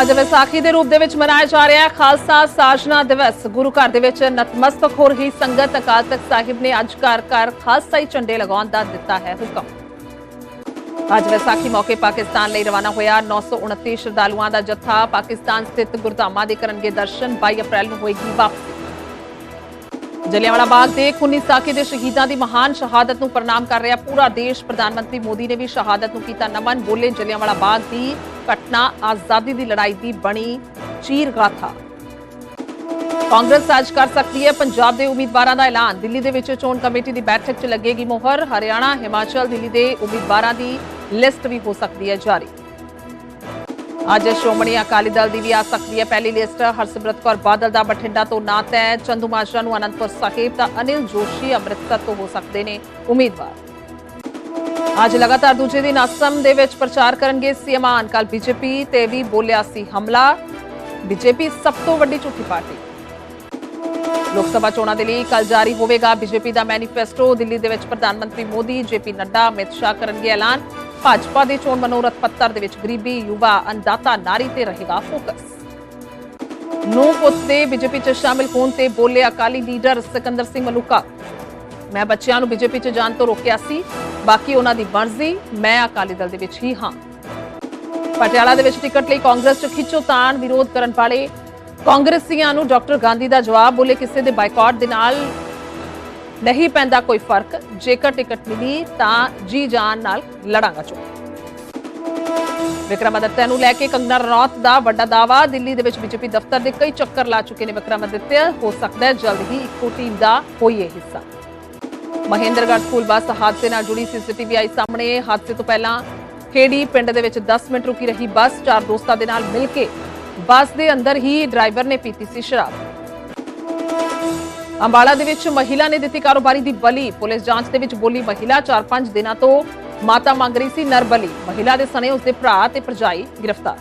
ਅੱਜ ਵਿਸਾਖੀ ਦੇ ਰੂਪ ਦੇ ਵਿੱਚ ਮਨਾਇਆ ਜਾ ਰਿਹਾ ਹੈ। ਖਾਲਸਾ ਸਾਜਨਾ ਦਿਵਸ। ਗੁਰੂ ਘਰ ਦੇ ਵਿੱਚ ਨਤਮਸਤਕ ਹੋ ਰਹੀ ਸੰਗਤ ਅਕਾਲ ਤਖਤ ਸਾਹਿਬ ਨੇ ਅੱਜ ਘਰ ਘਰ ਖਾਲਸਾਈ ਝੰਡੇ ਲਗਾਉਣ ਦਾ ਦਿੱਤਾ ਹੈ ਹੁਕਮ। ਅੱਜ ਵਿਸਾਖੀ ਮੌਕੇ ਪਾਕਿਸਤਾਨ ਲਈ ਰਵਾਨਾ ਹੋਇਆ 929 ਸ਼ਰਧਾਲੂਆਂ ਦਾ ਜੱਥਾ। ਪਾਕਿਸਤਾਨ ਸਥਿਤ ਗੁਰਧਾਮਾਂ ਦੇ ਕਰਨਗੇ ਦਰਸ਼ਨ। 22 ਅਪ੍ਰੈਲ ਨੂੰ ਹੋਏਗੀ ਵਾਪਸੀ। ਜਲਿਆਂਵਾਲਾ ਬਾਗ ਦੇ ਖੂਨੀ ਸਾਕੇ ਦੇ ਸ਼ਹੀਦਾਂ ਦੀ ਮਹਾਨ ਸ਼ਹਾਦਤ ਨੂੰ ਪ੍ਰਣਾਮ ਕਰ ਰਿਹਾ ਪੂਰਾ ਦੇਸ਼। ਪ੍ਰਧਾਨ ਮੰਤਰੀ ਮੋਦੀ ਨੇ ਵੀ ਸ਼ਹਾਦਤ ਨੂੰ ਕੀਤਾ ਨਮਨ। ਬੋਲੇ ਜਲਿਆਂਵਾਲਾ ਬਾਗ ਦੀ ਘਟਨਾ ਆਜ਼ਾਦੀ ਦੀ ਲੜਾਈ ਦੀ ਬਣੀ ਚੀਰ ਗਾਥਾ ਕਾਂਗਰਸ ਅੱਜ ਕਰ ਸਕਦੀ ਹੈ ਪੰਜਾਬ ਦੇ ਉਮੀਦਵਾਰਾਂ ਦਾ ਐਲਾਨ। ਦਿੱਲੀ ਦੇ ਵਿੱਚ ਚੋਣ ਕਮੇਟੀ ਦੀ ਬੈਠਕ 'ਚ ਲੱਗੇਗੀ ਮੋਹਰ। ਹਰਿਆਣਾ, ਹਿਮਾਚਲ, ਦਿੱਲੀ ਦੇ ਉਮੀਦਵਾਰਾਂ ਦੀ ਲਿਸਟ ਵੀ ਹੋ ਸਕਦੀ ਹੈ ਜਾਰੀ। ਅੱਜ ਸ਼੍ਰੋਮਣੀ ਅਕਾਲੀ ਦਲ ਦੀ ਵੀ ਆ ਸਕਦੀ ਹੈ ਪਹਿਲੀ ਲਿਸਟ। ਹਰਸਿਮਰਤ ਕੌਰ ਬਾਦਲ ਦਾ ਬਠਿੰਡਾ ਤੋਂ ਨਾਂ ਤੈਅ, ਚੰਦੂ ਮਾਜਰਾ ਨੂੰ ਅਨੰਦਪੁਰ ਸਾਹਿਬ ਤਾਂ ਅਨਿਲ ਜੋਸ਼ੀ ਅੰਮ੍ਰਿਤਸਰ ਤੋਂ ਹੋ ਸਕਦੇ ਨੇ ਉਮੀਦਵਾਰ। ਅੱਜ ਲਗਾਤਾਰ ਦੂਜੇ ਦਿਨ ਅਸਮ ਦੇ ਵਿੱਚ ਪ੍ਰਚਾਰ ਕਰਨਗੇ ਸੀਐਮ ਮਾਨ ਕੱਲ ਬੀਜੇਪੀ ਤੇ ਵੀ ਬੋਲਿਆ ਸੀ ਹਮਲਾ। ਬੀਜੇਪੀ ਸਭ ਤੋਂ ਵੱਡੀ ਝੂਠੀ ਪਾਰਟੀ। ਲੋਕ ਸਭਾ ਚੋਣਾਂ ਦੇ ਲਈ ਕੱਲ ਜਾਰੀ ਹੋਵੇਗਾ ਬੀਜੇਪੀ ਦਾ ਮੈਨੀਫੈਸਟੋ। ਦਿੱਲੀ ਦੇ ਵਿੱਚ ਪ੍ਰਧਾਨ ਮੰਤਰੀ ਮੋਦੀ, ਜੇਪੀ ਨੱਡਾ, ਅਮਿਤ ਸ਼ਾਹ ਕਰਨਗੇ ਐਲਾਨ। ਭਾਜਪਾ ਦੇ ਚੋਣ ਮਨੋਰਥ ਪੱਤਰ ਦੇ ਵਿੱਚ ਗਰੀਬੀ ਯੁਵਾ ਅੰਦਾਤਾ ਨਾਰੀ ਤੇ ਰਹੇਗਾ ਫੋਕਸ। ਨੂੰ ਪੁੱਤ ਬੀਜੇਪੀ ਚ ਸ਼ਾਮਿਲ ਹੋਣ ਤੇ ਬੋਲੇ ਅਕਾਲੀ ਲੀਡਰ ਸਿਕੰਦਰ ਸਿੰਘ ਮਲੂਕਾ। ਮੈਂ ਬੱਚਿਆਂ ਨੂੰ ਬੀਜੇਪੀ ਚ ਜਾਣ ਤੋਂ ਰੋਕਿਆ ਸੀ, ਬਾਕੀ ਉਹਨਾਂ ਦੀ ਮਰਜ਼ੀ ਮੈਂ ਅਕਾਲੀ ਦਲ ਦੇ ਵਿੱਚ ਹੀ ਹਾਂ। ਪਟਿਆਲਾ ਦੇ ਵਿੱਚ ਟਿਕਟ ਲਈ ਕਾਂਗਰਸ ਚ ਖਿੱਚੋ ਤਾਣ ਵਿਰੋਧ ਕਰਨ ਵਾਲੇ ਕਾਂਗਰਸੀਆਂ ਨੂੰ ਡਾਕਟਰ ਗਾਂਧੀ ਦਾ ਜਵਾਬ, ਬੋਲੇ ਕਿਸੇ ਦੇ ਬਾਈਕਾਟ ਦੇ ਨਾਲ ਨਹੀਂ ਪੈਂਦਾ ਕੋਈ ਫ਼ਰਕ। ਜੇਕਰ ਟਿਕਟ ਮਿਲੀ ਤਾਂ ਜੀ ਜਾਨ ਨਾਲ ਲੜਾਂਗਾ ਚੋ ਵਿਕਰਮਾਦਿੱਤਿਆ ਨੂੰ ਲੈ ਕੇ ਕੰਗਨਾ ਰਣੌਤ ਦਾ ਵੱਡਾ ਦਾਵਾ ਦਿੱਲੀ ਦੇ ਵਿੱਚ ਬੀਜੇਪੀ ਦਫ਼ਤਰ ਦੇ ਕਈ ਚੱਕਰ ਲਾ ਚੁੱਕੇ ਨੇ ਵਿਕਰਮਾਦਿੱਤਿਆ ਹੋ ਸਕਦਾ ਹੈ ਜਲਦ ਹੀ ਇੱਕੋ ਟੀਮ ਦਾ ਹੋਈਏ ਹਿੱਸਾ। ਮਹੇਂਦਰਗੜ੍ਹ ਸਕੂਲ ਬੱਸ ਹਾਦਸੇ ਨਾਲ ਜੁੜੀ ਸੀਸੀਟੀਵੀ ਆਈ ਸਾਹਮਣੇ। ਹਾਦਸੇ ਤੋਂ ਪਹਿਲਾਂ ਖੇੜੀ ਪਿੰਡ ਦੇ ਵਿੱਚ 10 ਮਿੰਟ ਰੁਕੀ ਰਹੀ ਬੱਸ। ਚਾਰ ਦੋਸਤਾਂ ਦੇ ਨਾਲ ਮਿਲ ਕੇ ਬੱਸ ਦੇ ਅੰਦਰ ਹੀ ਡਰਾਈਵਰ ਨੇ ਪੀਤੀ ਸੀ ਸ਼ਰਾਬ। ਅੰਬਾਲਾ ਦੇ ਵਿੱਚ ਮਹਿਲਾ ਨੇ ਦਿੱਤੀ ਕਾਰੋਬਾਰੀ ਦੀ ਬਲੀ। ਪੁਲਿਸ ਜਾਂਚ ਦੇ ਵਿੱਚ ਬੋਲੀ ਮਹਿਲਾ 4-5 ਦਿਨਾਂ ਤੋਂ ਮਾਤਾ ਮੰਗ ਰਹੀ ਸੀ ਨਰ ਬਲੀ। ਮਹਿਲਾ ਦੇ ਸਣੇ ਉਸਦੇ ਭਰਾ ਤੇ ਭਰਜਾਈ ਗ੍ਰਿਫਤਾਰ।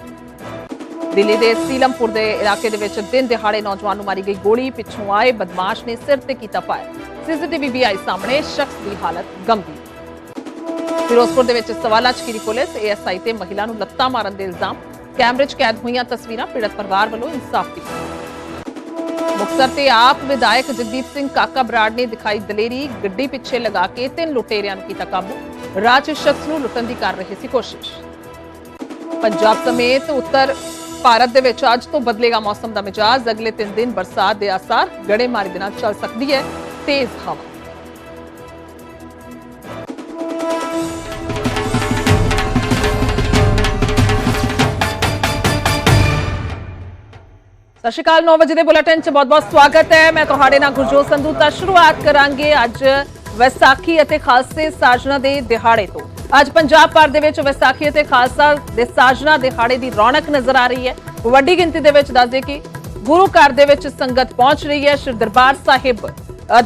ਦਿੱਲੀ ਦੇ ਸੀਲਮਪੁਰ ਦੇ ਇਲਾਕੇ ਦੇ ਵਿੱਚ ਦਿਨ ਦਿਹਾੜੇ ਨੌਜਵਾਨ ਨੂੰ ਮਾਰੀ ਗਈ ਗੋਲੀ। ਪਿੱਛੋਂ ਆਏ ਬਦਮਾਸ਼ ਨੇ ਸਿਰ ਤੇ ਕੀਤਾ ਫਾਇਰ। ਸੀਸੀਟੀਵੀ ਵੀ ਆਈ ਸਾਹਮਣੇ। ਸ਼ਖਸ ਦੀ ਹਾਲਤ ਗੰਭੀਰ। ਫਿਰੋਜ਼ਪੁਰ ਦੇ ਵਿੱਚ ਸਵਾਲਾ ਚਕੀਰੀ ਪੁਲਿਸ। ਏਐਸਆਈ ਤੇ ਮਹਿਲਾ ਨੂੰ ਲੱਤਾਂ ਮਾਰਨ ਦੇ ਇਲਜ਼ਾਮ। ਕੈਮਰੇ 'ਚ ਕੈਦ ਹੋਈਆਂ ਤਸਵੀਰਾਂ ਪੀੜਤ ਪਰਿਵਾਰ ਵੱਲੋਂ ਇਨਸਾਫ ਦੀ। ਮੁਕਤਸਰ ਤੇ ਆਪ ਵਿਧਾਇਕ ਜਗਦੀਪ ਸਿੰਘ ਕਾਕਾ ਬਰਾੜ ਨੇ ਦਿਖਾਈ ਦਲੇਰੀ ਗੱਡੀ ਪਿੱਛੇ ਲਗਾ ਕੇ ਤਿੰਨ ਲੁਟੇਰਿਆਂ ਨੂੰ ਕੀਤਾ ਕਾਬੂ। ਰਾਜ ਸ਼ਖਸ ਨੂੰ ਲੁੱਟਣ ਦੀ ਕਰ ਰਹੇ ਸੀ ਕੋਸ਼ਿਸ਼। ਪੰਜਾਬ ਸਮੇਤ ਉੱਤਰ ਭਾਰਤ ਦੇ ਵਿੱਚ ਅੱਜ ਤੋਂ ਬਦਲੇਗਾ ਮੌਸਮ ਦਾ ਮਿਜਾਜ਼। ਅਗਲੇ 3 ਦਿਨ ਬਰਸਾਤ ਦੇ ਆਸਾਰ ਗੜੇਮਾਰੀ ਦੇ ਨਾਲ ਚੱਲ ਸਕਦੀ ਹੈ। ਤੇਜ਼ ਹਵਾ। ਸਤਿ ਸ਼੍ਰੀ ਅਕਾਲ 9 ਵਜੇ ਦੇ ਬੁਲੇਟਿਨ 'ਚ ਬਹੁਤ-ਬਹੁਤ ਸਵਾਗਤ ਹੈ। ਮੈਂ ਤੁਹਾਡੇ ਨਾਲ ਗੁਰਜੋਤ ਸੰਧੂ ਤਾਂ ਸ਼ੁਰੂਆਤ ਕਰਾਂਗੇ ਅੱਜ ਵਿਸਾਖੀ ਅਤੇ ਖਾਲਸੇ ਸਾਜਨਾ ਦੇ ਦਿਹਾੜੇ ਤੋਂ। ਅੱਜ ਪੰਜਾਬ ਭਰ ਦੇ ਵਿੱਚ ਵਿਸਾਖੀ ਅਤੇ ਖਾਲਸਾ ਦੇ ਸਾਜਨਾ ਦਿਹਾੜੇ ਦੀ ਰੌਣਕ ਨਜ਼ਰ ਆ ਰਹੀ ਹੈ। ਵੱਡੀ ਗਿਣਤੀ ਦੇ ਵਿੱਚ ਦੱਸਦੇ ਕਿ ਗੁਰੂ ਘਰ ਦੇ ਵਿੱਚ ਸੰਗਤ ਪਹੁੰਚ ਰਹੀ ਹੈ। ਸ਼੍ਰੀ ਦਰਬਾਰ ਸਾਹਿਬ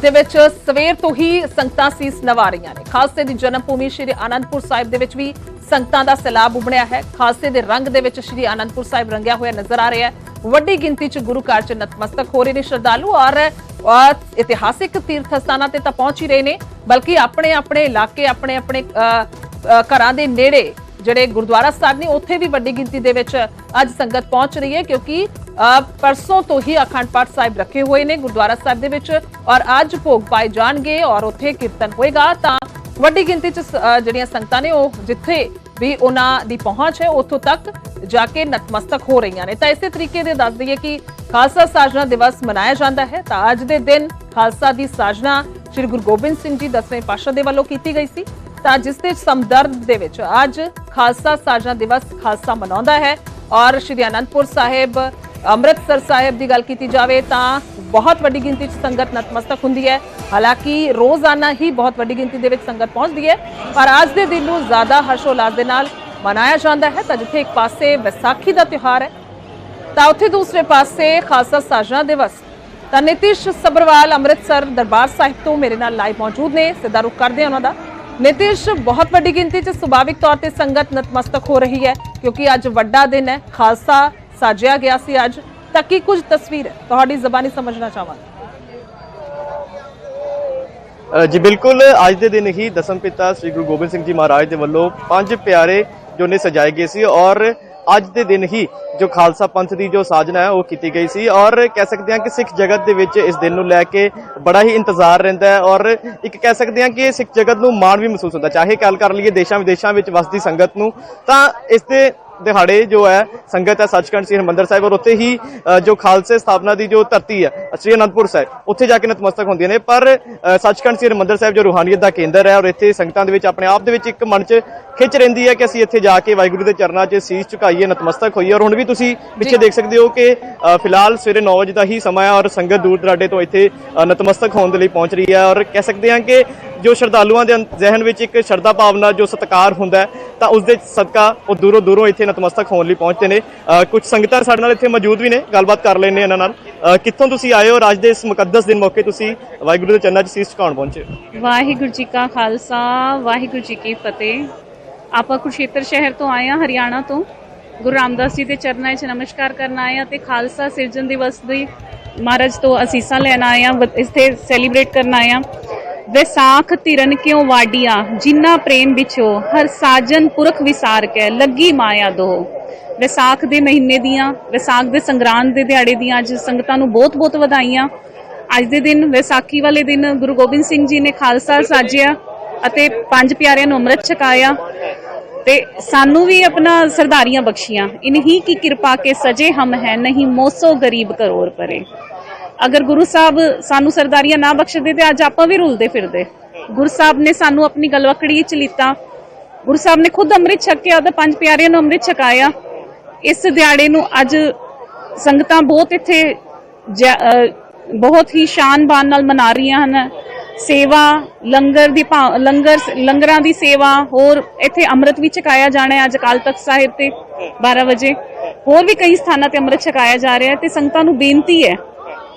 ਦੇ ਵਿੱਚ ਸਵੇਰ ਤੋਂ ਹੀ ਸੰਗਤਾਂ ਸੀਸ ਨਵਾ ਰਹੀਆਂ ਨੇ। ਖਾਲਸੇ ਦੀ ਜਨਮ ਭੂਮੀ ਸ਼੍ਰੀ ਆਨੰਦਪੁਰ ਸਾਹਿਬ ਦੇ ਵਿੱਚ ਵੀ ਸੰਗਤਾਂ ਦਾ ਸੈਲਾਬ ਉਮੜਿਆ ਹੈ। ਖਾਲਸੇ ਦੇ ਰੰਗ ਦੇ ਵਿੱਚ ਸ਼੍ਰੀ ਆਨੰਦਪੁਰ ਸਾਹਿਬ ਰੰਗਿਆ ਹੋਇਆ ਨਜ਼ਰ ਆ ਰਿਹਾ ਹੈ। ਵੱਡੀ ਗਿਣਤੀ 'ਚ ਗੁਰੂ ਘਰ 'ਚ ਨਤਮਸਤਕ ਹੋ ਰਹੇ ਨੇ ਸ਼ਰਧਾਲੂ ਔਰ ਇਤਿਹਾਸਿਕ ਤੀਰਥ ਸਥਾਨਾਂ ਤੇ ਤਾਂ ਪਹੁੰਚ ਹੀ ਰਹੇ ਨੇ ਬਲਕਿ ਆਪਣੇ ਆਪਣੇ ਇਲਾਕੇ ਆਪਣੇ ਆਪਣੇ ਘਰਾਂ ਦੇ ਨੇੜੇ ਜਿਹੜੇ ਗੁਰਦੁਆਰਾ ਸਾਹਿਬ ਨੇ ਉੱਥੇ ਵੀ ਵੱਡੀ ਗਿਣਤੀ ਦੇ ਵਿੱਚ ਅੱਜ ਸੰਗਤ ਪਹੁੰਚ ਰਹੀ ਹੈ ਕਿਉਂਕਿ ਅ, ਪਰਸੋਂ ਤੋਂ ਹੀ ਅਖੰਡ ਪਾਠ ਸਾਹਿਬ ਰੱਖੇ ਹੋਏ ਨੇ ਗੁਰਦੁਆਰਾ ਸਾਹਿਬ ਦੇ ਵਿੱਚ ਔਰ ਅੱਜ ਭੋਗ ਪਾਏ ਜਾਣਗੇ ਔਰ ਉੱਥੇ ਕੀਰਤਨ ਹੋਏਗਾ ਤਾਂ ਵੱਡੀ ਗਿਣਤੀ ਚ ਜਿਹੜੀਆਂ ਸੰਗਤਾਂ ਨੇ ਉਹ ਜਿੱਥੇ ਵੀ ਉਹਨਾਂ ਦੀ ਪਹੁੰਚ ਹੈ, ਉੱਥੋਂ ਤੱਕ ਜਾ ਕੇ ਨਤਮਸਤਕ ਹੋ ਰਹੀਆਂ ਨੇ। ਤਾਂ ਇਸੇ ਤਰੀਕੇ ਦੇ ਦੱਸ ਦਈਏ ਕਿ ਖਾਲਸਾ ਸਾਜਨਾ ਦਿਵਸ ਮਨਾਇਆ ਜਾਂਦਾ ਹੈ। ਤਾਂ ਅੱਜ ਦੇ ਦਿਨ ਖਾਲਸਾ ਦੀ ਸਾਜਨਾ ਸ੍ਰੀ ਗੁਰੂ ਗੋਬਿੰਦ ਸਿੰਘ ਜੀ ਦਸਵੇਂ ਪਾਤਸ਼ਾਹ ਦੇ ਵੱਲੋਂ ਕੀਤੀ ਗਈ ਸੀ। ਤਾਂ ਜਿਸ ਦੇ ਸਮਦਰਦ ਦੇ ਵਿੱਚ ਅੱਜ ਖਾਲਸਾ ਸਾਜਨਾ ਦਿਵਸ ਖਾਲਸਾ ਮਨਾਉਂਦਾ ਹੈ। ਔਰ ਸ਼੍ਰੀ ਅਨੰਦਪੁਰ ਸਾਹਿਬ, ਅੰਮ੍ਰਿਤਸਰ ਸਾਹਿਬ ਦੀ ਗੱਲ ਕੀਤੀ ਜਾਵੇ ਤਾਂ ਬਹੁਤ ਵੱਡੀ ਗਿਣਤੀ 'ਚ ਸੰਗਤ ਨਤਮਸਤਕ ਹੁੰਦੀ ਹੈ। ਹਾਲਾਂਕਿ ਰੋਜ਼ਾਨਾ ਹੀ ਬਹੁਤ ਵੱਡੀ ਗਿਣਤੀ ਦੇ ਵਿੱਚ ਸੰਗਤ ਪਹੁੰਚਦੀ ਹੈ। ਪਰ ਅੱਜ ਦੇ ਦਿਨ ਨੂੰ ਜ਼ਿਆਦਾ ਹਰਸ਼ੋਲਾਸ ਦੇ ਨਾਲ ਮਨਾਇਆ ਜਾਂਦਾ ਹੈ ਤਾਂ ਜਿੱਥੇ ਇੱਕ ਪਾਸੇ ਵਿਸਾਖੀ ਦਾ ਤਿਉਹਾਰ ਹੈ, ਤਾਂ ਉੱਥੇ ਦੂਸਰੇ ਪਾਸੇ ਖਾਲਸਾ ਸਾਜਨਾ ਦਿਵਸ। ਤਾਂ ਨਿਤਿਸ਼ ਸਬਰਵਾਲ ਅੰਮ੍ਰਿਤਸਰ ਦਰਬਾਰ ਸਾਹਿਬ ਤੋਂ ਮੇਰੇ ਨਾਲ ਲਾਈਵ ਮੌਜੂਦ ਨੇ। ਸਿੱਧਾ ਰੁਕ ਕਰਦੇ ਹਾਂ ਉਹਨਾਂ ਦਾ। ਨਿਤਿਸ਼, ਬਹੁਤ ਵੱਡੀ ਗਿਣਤੀ 'ਚ ਸੁਭਾਵਿਕ ਤੌਰ ਤੇ ਸੰਗਤ ਨਤਮਸਤਕ ਹੋ ਰਹੀ ਹੈ, ਕਿਉਂਕਿ ਅੱਜ ਵੱਡਾ ਦਿਨ ਹੈ। ਖਾਲਸਾ ਸਾਜਿਆ ਗਿਆ ਸੀ ਅੱਜ। ਤਾਂ ਕੀ ਕੁਝ ਤਸਵੀਰ ਤੁਹਾਡੀ ਜ਼ਬਾਨੀ ਸਮਝਣਾ ਚਾਹਾਂਗਾ। ਜੀ ਬਿਲਕੁਲ, ਅੱਜ ਦੇ ਦਿਨ ਹੀ ਦਸਮ ਪਿਤਾ ਸ੍ਰੀ ਗੁਰੂ ਗੋਬਿੰਦ ਸਿੰਘ ਜੀ ਮਹਾਰਾਜ ਦੇ ਵੱਲੋਂ ਪੰਜ ਪਿਆਰੇ ਜੋ ਨੇ ਸਜਾਏ ਗਏ ਸੀ ਔਰ ਅੱਜ ਦੇ ਦਿਨ ਹੀ ਜੋ ਖਾਲਸਾ ਪੰਥ ਦੀ ਜੋ ਸਾਜਨਾ ਹੈ, ਉਹ ਕੀਤੀ ਗਈ ਸੀ ਔਰ ਕਹਿ ਸਕਦੇ ਹਾਂ ਕਿ ਸਿੱਖ ਜਗਤ ਦੇ ਵਿੱਚ ਇਸ ਦਿਨ ਨੂੰ ਲੈ ਕੇ ਬੜਾ ਹੀ ਇੰਤਜ਼ਾਰ ਰਹਿੰਦਾ ਹੈ ਔਰ ਇੱਕ ਕਹਿ ਸਕਦੇ ਹਾਂ ਕਿ ਸਿੱਖ ਜਗਤ ਨੂੰ ਮਾਣ ਵੀ ਮਹਿਸੂਸ ਹੁੰਦਾ। ਚਾਹੇ ਗੱਲ ਕਰ ਲਈਏ ਦੇਸ਼ਾਂ ਵਿਦੇਸ਼ਾਂ ਵਿੱਚ ਵਸਦੀ ਸੰਗਤ ਨੂੰ, ਤਾਂ ਇਸ ਦੇ ਦਿਹਾੜੇ ਜੋ ਹੈ ਸੰਗਤ ਹੈ ਸੱਚਖੰਡ ਸ੍ਰੀ ਹਰਿਮੰਦਰ ਸਾਹਿਬ ਔਰ ਉੱਥੇ ਹੀ ਜੋ ਖਾਲਸੇ ਸਥਾਪਨਾ ਦੀ ਜੋ ਧਰਤੀ ਹੈ ਸ੍ਰੀ ਅਨੰਦਪੁਰ ਸਾਹਿਬ ਉੱਥੇ ਜਾ ਕੇ ਨਤਮਸਤਕ ਹੁੰਦੀਆਂ ਨੇ। ਪਰ ਸੱਚਖੰਡ ਸ੍ਰੀ ਹਰਿਮੰਦਰ ਸਾਹਿਬ ਜੋ ਰੂਹਾਨੀਅਤ ਦਾ ਕੇਂਦਰ ਹੈ ਔਰ ਇੱਥੇ ਸੰਗਤਾਂ ਦੇ ਵਿੱਚ ਆਪਣੇ ਆਪ ਦੇ ਵਿੱਚ ਇੱਕ ਮਨ 'ਚ ਖਿੱਚ ਰਹਿੰਦੀ ਹੈ ਕਿ ਅਸੀਂ ਇੱਥੇ ਜਾ ਕੇ ਵਾਹਿਗੁਰੂ ਦੇ ਚਰਨਾਂ 'ਚ ਸੀਸ ਝੁਕਾਈਏ ਨਤਮਸਤਕ ਹੋਈਏ। ਔਰ ਹੁਣ ਵੀ ਤੁਸੀਂ ਪਿੱਛੇ ਦੇਖ ਸਕਦੇ ਹੋ ਕਿ ਫਿਲਹਾਲ ਸਵੇਰੇ 9 ਵਜੇ ਦਾ ਹੀ ਸਮਾਂ ਹੈ ਔਰ ਸੰਗਤ ਦੂਰ ਦਰਾਡੇ ਤੋਂ ਇੱਥੇ ਨਤਮਸਤਕ ਹੋਣ ਦੇ ਲਈ ਪਹੁੰਚ ਰਹੀ ਹੈ। ਔਰ ਕਹਿ ਸਕਦੇ ਹਾਂ ਕਿ ਜੋ ਸ਼ਰਧਾਲੂਆਂ ਦੇ ਅੰਦ- ਜ਼ਿਹਨ ਵਿੱਚ ਇੱਕ ਸ਼ਰਧਾ ਭਾਵਨਾ ਜੋ ਸਤਿਕਾਰ ਹੁੰਦਾ ਤਾਂ ਉਸ ਦੇ ਸਦਕਾ ਉਹ ਦੂਰੋਂ ਦੂਰੋਂ ਇੱਥੇ ਨਤਮਸਤਕ ਹੋਣ ਲਈ ਪਹੁੰਚਦੇ ਨੇ। ਅ, ਕੁਝ ਸੰਗਤਾਂ ਸਾਡੇ ਨਾਲ ਇੱਥੇ ਮੌਜੂਦ ਵੀ ਨੇ ਗੱਲਬਾਤ ਕਰ ਲੈਂਦੇ ਇਹਨਾਂ ਨਾਲ। ਕਿੱਥੋਂ ਤੁਸੀਂ ਆਏ ਹੋ? ਔਰ ਅੱਜ ਦੇ ਇਸ ਮੁਕੱਦਸ ਦਿਨ ਮੌਕੇ ਤੁਸੀਂ ਵਾਹਿਗੁਰੂ ਦੇ ਚਰਨਾਂ 'ਚ ਸੀਸ ਝੁਕਾਉਣ ਪਹੁੰਚੇ ਵਾਹਿਗੁਰੂ ਜੀ ਕਾ ਖਾਲਸਾ ਵਾਹਿਗੁਰੂ ਜੀ ਕੀ ਫਤਿਹ। ਆਪਾਂ ਕੁਰਸ਼ੇਤਰ ਸ਼ਹਿਰ ਤੋਂ ਆਏ ਹਾਂ ਹਰਿਆਣਾ ਤੋਂ। ਗੁਰੂ ਰਾਮਦਾਸ ਜੀ ਦੇ ਚਰਨਾਂ 'ਚ ਨਮਸਕਾਰ ਕਰਨ ਆਏ ਹਾਂ ਤੇ ਖਾਲਸਾ ਸਿਰਜਣ ਦਿਵਸ ਦੀ ਮਹਾਰਾਜ ਤੋਂ ਅਸੀਸਾਂ ਲੈਣ ਆਏ ਹਾਂ ਇੱਥੇ ਸੈਲੀਬ੍ਰੇਟ ਕਰਨ ਆਏ ਹਾਂ। ਵਿਸਾਖ ਧਿਰਨ ਕਿਉ ਵਾਡੀਆਂ? ਜਿੰਨਾ ਪ੍ਰੇਮ ਵਿਚੋ ਹਰ ਸਾਜਨ ਪੁਰਖ ਵਿਸਾਰ ਕੇ, ਲੱਗੀ ਮਾਇਆ ਦੋ। ਵਿਸਾਖ ਦੇ ਮਹੀਨੇ ਦੀਆਂ ਵਿਸਾਖ ਦੇ ਸੰਗਰਾਂਦ ਦੇ ਦਿਹਾੜੇ ਦੀਆਂ, ਅੱਜ ਸੰਗਤਾਂ ਨੂੰ ਬਹੁਤ-ਬਹੁਤ ਵਧਾਈਆਂ। ਅੱਜ ਦੇ ਦਿਨ ਵਿਸਾਖੀ ਵਾਲੇ ਦਿਨ ਗੁਰੂ ਗੋਬਿੰਦ ਸਿੰਘ ਜੀ ਨੇ ਖਾਲਸਾ ਸਾਜਿਆ ਅਤੇ ਪੰਜ ਪਿਆਰਿਆਂ ਨੂੰ ਅੰਮ੍ਰਿਤ ਛਕਾਇਆ ਤੇ ਸਾਨੂੰ ਵੀ ਆਪਣਾ ਸਰਦਾਰੀਆਂ ਬਖਸ਼ੀਆਂ। ਇਨਹੀ ਕੀ ਕਿਰਪਾ ਕੇ ਸਜੇ ਹਮ ਹੈ, ਨਹੀਂ ਮੋਸੋ ਗਰੀਬ ਕਰੋਰ ਪਰੇ। ਅਗਰ ਗੁਰੂ ਸਾਹਿਬ ਸਾਨੂੰ ਸਰਦਾਰੀਆਂ ਨਾ ਬਖਸ਼ਦੇ ਤੇ ਅੱਜ ਆਪਾਂ ਵੀ ਰੁਲਦੇ ਫਿਰਦੇ। ਗੁਰੂ ਸਾਹਿਬ ਨੇ ਸਾਨੂੰ ਆਪਣੀ ਗਲਵਕੜੀ ਚ ਲਿੱਤਾ। ਗੁਰੂ ਸਾਹਿਬ ਨੇ ਖੁਦ ਅੰਮ੍ਰਿਤ ਛਕਿਆ ਤੇ ਪੰਜ ਪਿਆਰਿਆਂ ਨੂੰ ਅੰਮ੍ਰਿਤ ਛਕਾਇਆ। ਇਸ ਦਿਹਾੜੇ ਨੂੰ ਅੱਜ ਸੰਗਤਾਂ ਬਹੁਤ ਇੱਥੇ ਜ- ਬਹੁਤ ਹੀ ਸ਼ਾਨ ਬਾਨ ਨਾਲ ਮਨਾ ਰਹੀਆਂ ਹਨ। ਸੇਵਾ, ਲੰਗਰ ਦੀ ਭਾ- ਲੰਗਰ, ਲੰਗਰਾਂ ਦੀ ਸੇਵਾ, ਹੋਰ ਇੱਥੇ ਅੰਮ੍ਰਿਤ ਵੀ ਛਕਾਇਆ ਜਾਣਾ ਹੈ ਅੱਜ ਅਕਾਲ ਤਖਤ ਸਾਹਿਬ ਤੇ 12 ਵਜੇ। ਹੋਰ ਵੀ ਕਈ ਸਥਾਨਾਂ ਤੇ ਅੰਮ੍ਰਿਤ ਛਕਾਇਆ ਜਾ ਰਿਹਾ ਹੈ ਤੇ ਸੰਗਤਾਂ ਨੂੰ ਬੇਨਤੀ ਹੈ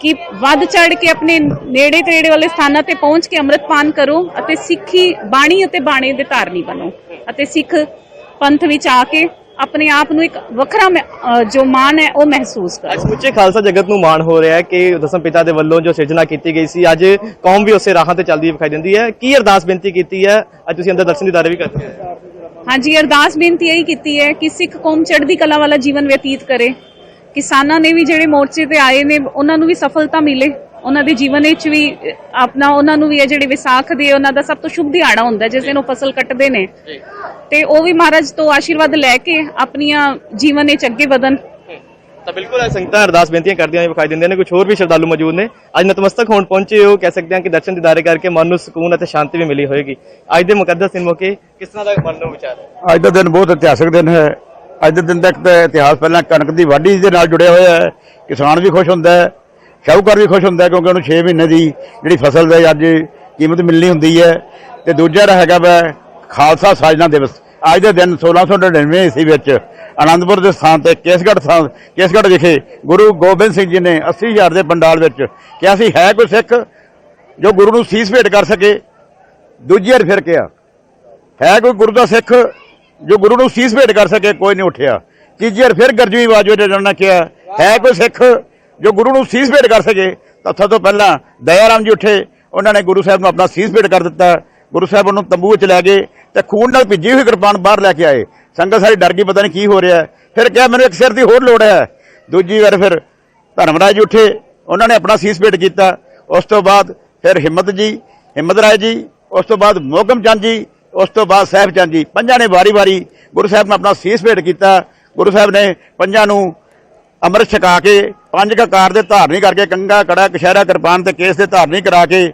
ਕਿ ਵੱਧ ਚੜ ਕੇ ਆਪਣੇ ਨੇੜੇ ਤੇੜੇ ਵਾਲੇ ਸਥਾਨਾਂ ਤੇ ਪਹੁੰਚ ਕੇ ਅੰਮ੍ਰਿਤ ਪਾਨ ਕਰੋ ਅਤੇ ਸਿੱਖੀ ਬਾਣੀ ਅਤੇ ਬਾਣੇ ਦੇ ਧਾਰਨੀ ਬਣੋ ਅਤੇ ਸਿੱਖ ਪੰਥ ਵਿੱਚ ਆ ਕੇ ਆਪਣੇ ਆਪ ਨੂੰ ਇੱਕ ਵੱਖਰਾ ਜੋ ਮਾਣ ਹੈ ਉਹ ਮਹਿਸੂਸ ਕਰੋ। ਅੱਜ ਸਮੁੱਚੇ ਖਾਲਸਾ ਜਗਤ ਨੂੰ ਮਾਣ ਹੋ ਰਿਹਾ ਹੈ ਕਿ ਦਸਮ ਪਿਤਾ ਦੇ ਵੱਲੋਂ ਜੋ ਸਿਰਜਣਾ ਕੀਤੀ ਗਈ ਸੀ ਅੱਜ ਕੌਮ ਵੀ ਉਸੇ ਰਾਹਾਂ ਤੇ ਚੱਲਦੀ ਵਿਖਾਈ ਦਿੰਦੀ ਹੈ। ਕੀ ਅਰਦਾਸ ਬੇਨਤੀ ਕੀਤੀ ਹੈ? ਅੱਜ ਤੁਸੀਂ ਅੰਦਰ ਦਰਸ਼ਨ ਦੀਦਾਰੇ ਵੀ ਕਰਦੇ ਹੋ। ਹਾਂਜੀ ਅਰਦਾਸ ਬੇਨਤੀ ਇਹੀ ਕੀਤੀ ਹੈ ਕਿ ਸਿੱਖ ਕੌਮ ਚੜ੍ਹਦੀ ਕਲਾ ਵਾਲਾ ਜੀਵਨ ਬਤੀਤ ਕਰੇ। ਕਿਸਾਨਾਂ ਨੇ ਵੀ ਜਿਹੜੇ ਮੋਰਚੇ ਤੇ ਆਏ ਨੇ ਉਹਨਾਂ ਨੂੰ ਵੀ ਸਫਲਤਾ ਮਿਲੇ। ਉਹਨਾਂ ਦੇ ਜੀਵਨ ਵਿੱਚ ਵੀ ਆਪਣਾ ਉਹਨਾਂ ਨੂੰ ਵੀ ਇਹ ਜਿਹੜੇ ਵਿਸਾਖ ਦੇ ਉਹਨਾਂ ਦਾ ਸਭ ਤੋਂ ਸ਼ੁਭ ਦਿਹਾੜਾ ਹੁੰਦਾ ਜਿਸ ਦਿਨ ਉਹ ਫਸਲ ਕੱਟਦੇ ਨੇ। ਤੇ ਉਹ ਵੀ ਮਹਾਰਾਜ ਤੋਂ ਆਸ਼ੀਰਵਾਦ ਲੈ ਕੇ ਆਪਣੀਆਂ ਜੀਵਨ ਵਿੱਚ ਅੱਗੇ ਵਧਣ। ਤਾਂ ਬਿਲਕੁਲ ਇਹ ਸੰਗਤਾਂ ਅਰਦਾਸ ਬੇਨਤੀਆਂ ਕਰਦੀਆਂ ਹੋਈਆਂ ਵਿਖਾਈ ਦਿੰਦੇ ਨੇ ਕੁਝ ਹੋਰ ਵੀ ਸ਼ਰਧਾਲੂ ਮੌਜੂਦ ਨੇ। ਅੱਜ ਨਤਮਸਤਕ ਹੋਣ ਪਹੁੰਚੇ ਹੋ ਕਹਿ ਸਕਦੇ ਹਾਂ ਕਿ ਦਰਸ਼ਨ ਦੀਦਾਰੇ ਕਰਕੇ ਮਨ ਨੂੰ ਸਕੂਨ ਅਤੇ ਸ਼ਾਂਤੀ ਵੀ ਮਿਲੀ ਹੋਏਗੀ। ਅੱਜ ਦੇ ਮੁਕੱਦਸ ਦਿਨ ਮੌਕੇ ਕਿਸ ਤਰ੍ਹਾਂ ਦਾ ਮਨ ਨੂੰ ਵਿਚਾਰ ਹੈ? ਅੱਜ ਦਾ ਦਿਨ ਬਹੁਤ ਇਤਿਹਾਸਕ ਦਿਨ ਹੈ। ਅੱਜ ਦੇ ਦਿਨ ਦਾ ਤਾਂ ਇਤਿਹਾਸ ਪਹਿਲਾਂ ਕਣਕ ਦੀ ਵਾਢੀ ਦੇ ਨਾਲ ਜੁੜਿਆ ਹੋਇਆ ਹੈ। ਕਿਸਾਨ ਵੀ ਖੁਸ਼ ਹੁੰਦਾ ਹੈ, ਸ਼ਾਹੂਕਾਰ ਵੀ ਖੁਸ਼ ਹੁੰਦਾ ਹੈ ਕਿਉਂਕਿ ਉਹਨੂੰ 6 ਮਹੀਨੇ ਦੀ ਜਿਹੜੀ ਫਸਲ ਦੇ ਅੱਜ ਕੀਮਤ ਮਿਲਣੀ ਹੁੰਦੀ ਹੈ। ਤੇ ਦੂਜਾ ਜਿਹੜਾ ਹੈਗਾ ਵਾ, ਖਾਲਸਾ ਸਾਜਨਾ ਦਿਵਸ। ਅੱਜ ਦੇ ਦਿਨ 1699 ਈਸਵੀ ਵਿੱਚ ਆਨੰਦਪੁਰ ਦੇ ਸਥਾਨ ਤੇ ਕੇਸਗੜ੍ਹ ਸਥਾਨ, ਕੇਸਗੜ੍ਹ ਵਿਖੇ ਗੁਰੂ ਗੋਬਿੰਦ ਸਿੰਘ ਜੀ ਨੇ 80000 ਦੇ ਪੰਡਾਲ ਵਿੱਚ ਕਿਹਾ ਸੀ, ਹੈ ਕੋਈ ਸਿੱਖ ਜੋ ਗੁਰੂ ਨੂੰ ਸੀਸ ਭੇਟ ਕਰ ਸਕੇ? ਦੂਜੀ ਵਾਰ ਫਿਰ ਕਿਹਾ, ਹੈ ਕੋਈ ਗੁਰੂ ਦਾ ਸਿੱਖ ਜੋ ਗੁਰੂ ਨੂੰ ਸੀਸ ਭੇਟ ਕਰ ਸਕੇ, ਕੋਈ ਨਹੀਂ ਉੱਠਿਆ। ਤੀਜੀ ਵਾਰ ਫਿਰ ਗਰਜਵੀਂ ਆਵਾਜ਼ ਵਿੱਚ ਉਹਨਾਂ ਨੇ ਕਿਹਾ, ਹੈ ਕੋਈ ਸਿੱਖ ਜੋ ਗੁਰੂ ਨੂੰ ਸੀਸ ਭੇਟ ਕਰ ਸਕੇ? ਤਾਂ ਸਭ ਤੋਂ ਪਹਿਲਾਂ ਦਇਆਰਾਮ ਜੀ ਉੱਠੇ, ਉਹਨਾਂ ਨੇ ਗੁਰੂ ਸਾਹਿਬ ਨੂੰ ਆਪਣਾ ਸੀਸ ਭੇਟ ਕਰ ਦਿੱਤਾ। ਗੁਰੂ ਸਾਹਿਬ ਉਹਨੂੰ ਤੰਬੂ ਵਿੱਚ ਲੈ ਗਏ ਤੇ ਖੂਨ ਨਾਲ ਭਿੱਜੀ ਹੋਈ ਕਿਰਪਾਨ ਬਾਹਰ ਲੈ ਕੇ ਆਏ। ਸੰਗਤ ਸਾਰੀ ਡਰ ਗਈ, ਪਤਾ ਨਹੀਂ ਕੀ ਹੋ ਰਿਹਾ ਫਿਰ ਕਿਹਾ, ਮੈਨੂੰ ਇੱਕ ਸਿਰ ਦੀ ਹੋਰ ਲੋੜ ਹੈ। ਦੂਜੀ ਵਾਰ ਫਿਰ ਧਰਮਰਾਜ ਜੀ ਉੱਠੇ, ਉਹਨਾਂ ਨੇ ਆਪਣਾ ਸੀਸ ਭੇਟ ਕੀਤਾ। ਉਸ ਤੋਂ ਬਾਅਦ ਫਿਰ ਹਿੰਮਤ ਜੀ, ਹਿੰਮਤ ਰਾਏ ਜੀ, ਉਸ ਤੋਂ ਬਾਅਦ ਮੋਗਮ ਚੰਦ ਜੀ ਉਸ ਤੋਂ ਬਾਅਦ ਸਾਹਿਬ ਚੰਦ ਜੀ, ਪੰਜਾਂ ਨੇ ਵਾਰੀ-ਵਾਰੀ ਗੁਰੂ ਸਾਹਿਬ ਨੂੰ ਆਪਣਾ ਸੀਸ ਭੇਟ ਕੀਤਾ। ਗੁਰੂ ਸਾਹਿਬ ਨੇ ਪੰਜਾਂ ਨੂੰ ਅੰਮ੍ਰਿਤ ਛਕਾ ਕੇ, ਪੰਜ ਕਕਾਰ ਦੇ ਧਾਰਨੀ ਕਰਕੇ, ਕੰਗਾ, ਕੜਾ ਕਸ਼ਹਿਰਾ ਕਿਰਪਾਨ ਤੇ ਕੇਸ ਦੇ ਧਾਰਨੀ ਕਰਾ ਕੇ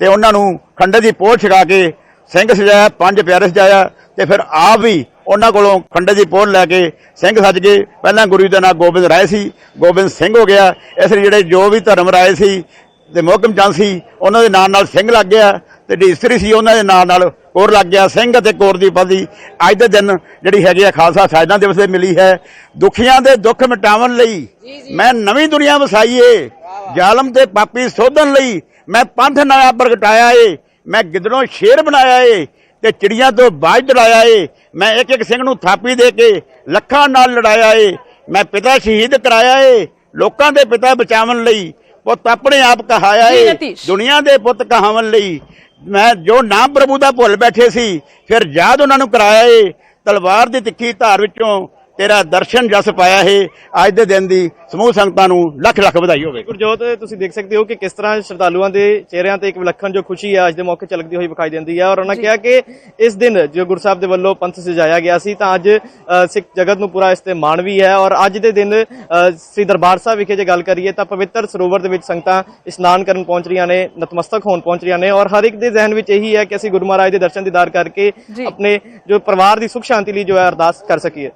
ਤੇ ਉਹਨਾਂ ਨੂੰ ਖੰਡੇ ਦੀ ਪੋਹ ਛਕਾ ਕੇ ਸਿੰਘ ਸਜਾਇਆ, ਪੰਜ ਪਿਆਰੇ ਸਜਾਇਆ ਤੇ ਫਿਰ ਆਪ ਵੀ ਉਹਨਾਂ ਕੋਲੋਂ ਖੰਡੇ ਦੀ ਪੋਹ ਲੈ ਕੇ ਸਿੰਘ ਸੱਜ ਕੇ ਪਹਿਲਾਂ ਗੁਰੂ ਜੀ ਦਾ ਨਾਮ ਗੋਬਿੰਦ ਰਾਏ ਸੀ, ਗੋਬਿੰਦ ਸਿੰਘ ਹੋ ਗਿਆ। ਇਸ ਲਈ ਜਿਹੜੇ ਜੋ ਵੀ ਧਰਮ ਰਾਏ ਸੀ ਤੇ ਮੋਹਕਮ ਚੰਦ ਸੀ, ਉਹਨਾਂ ਦੇ ਨਾਲ ਨਾਲ ਸਿੰਘ ਲੱਗ ਗਿਆ ਤੇ ਢੀਸਰੀ ਸੀ, ਉਹਨਾਂ ਦੇ ਨਾਲ ਨਾਲ ਕੋਰ ਲੱਗ ਗਿਆ ਸਿੰਘ ਅਤੇ ਕੋਰ ਦੀ ਉਪਾਧੀ। ਅੱਜ ਦੇ ਦਿਨ ਜਿਹੜੀ ਹੈਗੀ ਆ ਖਾਲਸਾ ਸਾਜਨਾ ਦਿਵਸ ਦੇ ਮਿਲੀ ਹੈ। ਦੁਖੀਆਂ ਦੇ ਦੁੱਖ ਮਿਟਾਉਣ ਲਈ ਮੈਂ ਨਵੀਂ ਦੁਨੀਆ ਵਸਾਈਏ। ਜ਼ਾਲਮ ਤੇ ਪਾਪੀ ਸੋਧਣ ਲਈ ਮੈਂ ਪੰਥ ਨਵਾਂ ਪ੍ਰਗਟਾਇਆ ਏ। ਮੈਂ ਗਿੱਦੜੋਂ ਸ਼ੇਰ ਬਣਾਇਆ ਏ ਤੇ ਚਿੜੀਆਂ ਤੋਂ ਬਾਜ ਡਰਾਇਆ ਏ। ਮੈਂ ਇੱਕ ਇੱਕ ਸਿੰਘ ਨੂੰ ਥਾਪੀ ਦੇ ਕੇ ਲੱਖਾਂ ਨਾਲ ਲੜਾਇਆ ਏ। ਮੈਂ ਪਿਤਾ ਸ਼ਹੀਦ ਕਰਾਇਆ ਏ। ਲੋਕਾਂ ਦੇ ਪਿਤਾ ਬਚਾਵਣ ਲਈ ਪੁੱਤ ਆਪਣੇ ਆਪ ਕਹਾਇਆ ਏ। ਦੁਨੀਆ ਦੇ ਪੁੱਤ ਕਹਾਵਣ ਲਈ ਮੈਂ ਜੋ ਨਾਮ ਪ੍ਰਭੂ ਦਾ ਭੁੱਲ ਬੈਠੇ ਸੀ, ਫਿਰ ਯਾਦ ਉਹਨਾਂ ਨੂੰ ਕਰਾਇਆ ਏ। ਤਲਵਾਰ ਦੀ ਤਿੱਖੀ ਧਾਰ ਵਿੱਚੋਂ ਤੇਰਾ ਦਰਸ਼ਨ ਜਸ ਪਾਇਆ ਹੈ ਅੱਜ ਦੇ ਦਿਨ ਦੀ ਸਮੂਹ ਸੰਗਤਾਂ ਨੂੰ ਲੱਖ ਲੱਖ ਵਧਾਈ ਹੋਵੇ। ਗੁਰਜੋਤ ਤੁਸੀਂ ਦੇਖ ਸਕਦੇ ਹੋ ਕਿ ਕਿਸ ਤਰ੍ਹਾਂ ਸ਼ਰਧਾਲੂਆਂ ਦੇ ਚਿਹਰਿਆਂ ਤੇ ਇੱਕ ਵਿਲੱਖਣ ਜੋ ਖੁਸ਼ੀ ਹੈ ਅੱਜ ਦੇ ਮੌਕੇ ਝਲਕਦੀ ਹੋਈ ਵਿਖਾਈ ਦਿੰਦੀ ਹੈ ਔਰ ਉਹਨਾਂ ਕਿਹਾ ਕਿ ਇਸ ਦਿਨ ਜੋ ਗੁਰੂ ਸਾਹਿਬ ਦੇ ਵੱਲੋਂ ਪੰਥ ਸਜਾਇਆ ਗਿਆ ਸੀ ਤਾਂ ਅੱਜ ਸਿੱਖ ਜਗਤ ਨੂੰ ਪੂਰਾ ਇਸ ਤੇ ਮਾਣ ਵੀ ਹੈ। ਔਰ ਅੱਜ ਦੇ ਦਿਨ ਸ੍ਰੀ ਦਰਬਾਰ ਸਾਹਿਬ ਵਿਖੇ ਜੇ ਗੱਲ ਕਰੀਏ ਤਾਂ ਪਵਿੱਤਰ ਸਰੋਵਰ ਦੇ ਵਿੱਚ ਸੰਗਤਾਂ ਇਸ਼ਨਾਨ ਕਰਨ ਪਹੁੰਚ ਰਹੀਆਂ ਨੇ ਨਤਮਸਤਕ ਹੋਣ ਪਹੁੰਚ ਰਹੀਆਂ ਨੇ। ਔਰ ਹਰ ਇੱਕ ਦੇ ਜ਼ਿਹਨ ਵਿੱਚ ਇਹੀ ਹੈ ਕਿ ਅਸੀਂ ਗੁਰੂ ਮਹਾਰਾਜ ਦੇ ਦਰਸ਼ਨ ਦੀਦਾਰ ਕਰਕੇ। ਆਪਣੇ ਜੋ ਪਰਿਵਾਰ ਦੀ ਸੁਖ ਸ਼ਾਂਤੀ ਲਈ ਜੋ ਹੈ ਅਰਦਾਸ ਕਰ ਸਕੀਏ।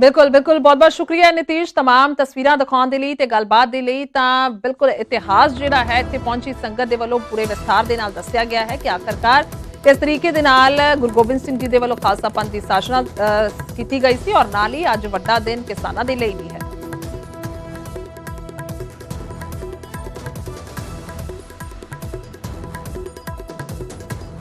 ਬਿਲਕੁਲ ਬਿਲਕੁਲ ਬਹੁਤ ਬਹੁਤ ਸ਼ੁਕਰੀਆ ਨਿਤੀਸ਼ तमाम ਤਸਵੀਰਾਂ ਦਿਖਾਉਣ ਦੇ ਲਈ ਤੇ ਗੱਲਬਾਤ ਦੇ ਲਈ ਤਾਂ ਬਿਲਕੁਲ ਇਤਿਹਾਸ ਜਿਹੜਾ ਹੈ ਇੱਥੇ ਪਹੁੰਚੀ ਸੰਗਤ ਦੇ ਵੱਲੋਂ ਪੂਰੇ ਵਿਸਥਾਰ ਦੇ ਨਾਲ ਦੱਸਿਆ ਗਿਆ ਹੈ ਕਿ ਆਖਰਕਾਰ ਇਸ ਤਰੀਕੇ ਦੇ ਨਾਲ ਗੁਰੂ ਗੋਬਿੰਦ ਸਿੰਘ ਜੀ ਦੇ ਵੱਲੋਂ ਖਾਲਸਾ ਪੰਥ ਦੀ ਸਾਜਨਾ ਅ, ਕੀਤੀ ਗਈ ਸੀ ਔਰ ਨਾਲ ਹੀ ਅੱਜ ਵੱਡਾ ਦਿਨ ਕਿਸਾਨਾਂ ਦੇ ਲਈ ਵੀ ਹੈ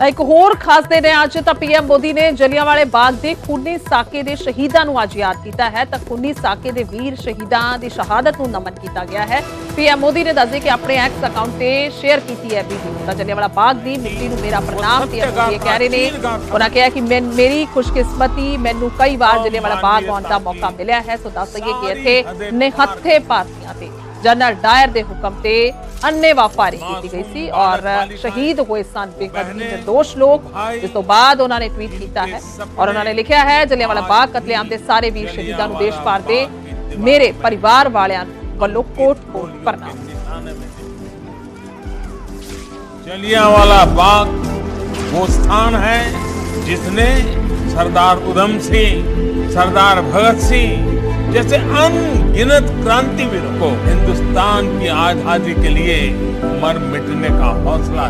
ਇੱਕ ਹੋਰ ਖਾਸ ਦਿਨ ਹੈ ਅੱਜ ਤਾਂ ਪੀਐਮ ਮੋਦੀ ਨੇ ਜਲਿਆਂਵਾਲੇ ਬਾਗ ਦੇ ਖੂਨੀ ਸਾਕੇ ਦੇ ਸ਼ਹੀਦਾਂ ਨੂੰ ਅੱਜ ਯਾਦ ਕੀਤਾ ਹੈ। ਤਾਂ ਖੂਨੀ ਸਾਕੇ ਦੇ ਵੀਰ ਸ਼ਹੀਦਾਂ ਦੀ ਸ਼ਹਾਦਤ ਨੂੰ ਨਮਨ ਕੀਤਾ ਗਿਆ ਹੈ। ਪੀਐਮ ਮੋਦੀ ਨੇ ਦੱਸਿਆ ਕਿ ਆਪਣੇ ਐਕਸ ਅਕਾਊਂਟ ਤੇ ਸ਼ੇਅਰ ਕੀਤੀ ਹੈ ਵੀਡੀਓ ਤਾਂ ਜਲਿਆਂਵਾਲਾ ਬਾਗ ਦੀ ਮਿੱਟੀ ਨੂੰ ਮੇਰਾ ਪ੍ਰਣਾਮ ਪੀਐਮ ਮੋਦੀ ਇਹ ਕਹਿ ਰਹੇ ਨੇ। ਉਹਨਾਂ ਕਿਹਾ ਕਿ ਮੈਂ ਮੇਰੀ ਖੁਸ਼ਕਿਸਮਤੀ ਮੈਨੂੰ ਕਈ ਵਾਰ ਜਲਿਆਂਵਾਲਾ ਬਾਗ ਆਉਣ ਦਾ ਮੌਕਾ ਮਿਲਿਆ ਹੈ। ਸੋ ਦੱਸ ਦਈਏ ਕਿ ਇੱਥੇ ਨਿਹੱਥੇ ਭਾਰਤੀਆਂ ਤੇ ਜਨਰਲ ਡਾਇਰ ਦੇ ਹੁਕਮ ਤੇ ਅੰਨੇ ਵਾਫਾਰੀ ਕੀਤੀ ਗਈ ਸੀ ਔਰ ਸ਼ਹੀਦ ਹੋਏ ਸਨ ਬੇਕਦ ਹੀ ਨਿਰਦੋਸ਼ ਲੋਕ ਇਸ ਤੋਂ ਬਾਅਦ ਉਹਨਾਂ ਨੇ ਟਵੀਟ ਕੀਤਾ ਹੈ ਔਰ ਉਹਨਾਂ ਨੇ ਲਿਖਿਆ ਹੈ ਜਲਿਆਂਵਾਲਾ ਬਾਗ ਕਤਲੇਆਮ ਦੇ ਸਾਰੇ ਵੀਰ ਸ਼ਹੀਦਾਂ ਨੂੰ ਦੇਸ਼ ਭਰ ਦੇ ਮੇਰੇ ਪਰਿਵਾਰ ਵਾਲਿਆਂ ਵੱਲੋਂ ਕੋਟ ਕੋਟ ਪ੍ਰਣਾਮ जलियांवाला बाग वो स्थान है जिसने सरदार उधम सिंह सरदार भगत सिंह जैसे अनगिनत क्रांतिवीरों को हिंदुस्तान की आज़ादी के लिए मर मिटने का हौसला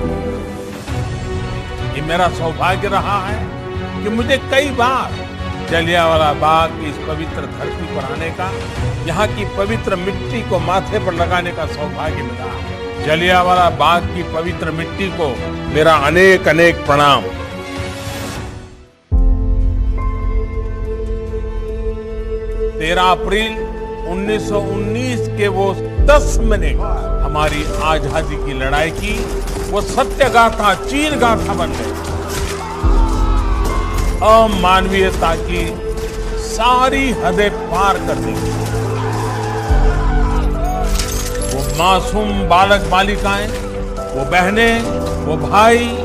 ये मेरा सौभाग्य रहा है कि मुझे कई बार जलियांवाला बाग की इस पवित्र धरती पर आने का, यहाँ की पवित्र मिट्टी को माथे पर लगाने का सौभाग्य मिला। जलियांवाला बाग की पवित्र मिट्टी को मेरा अनेक अनेक प्रणाम। तेरह अप्रैल 1919 के वो 10 मिनट हमारी आज़ादी की लड़ाई की वो सत्य गाथा चीर गाथा बन गई। अमानवीयता की सारी हदें पार कर दी। वो मासूम बालक बालिकाएँ, वो बहनें, वो भाई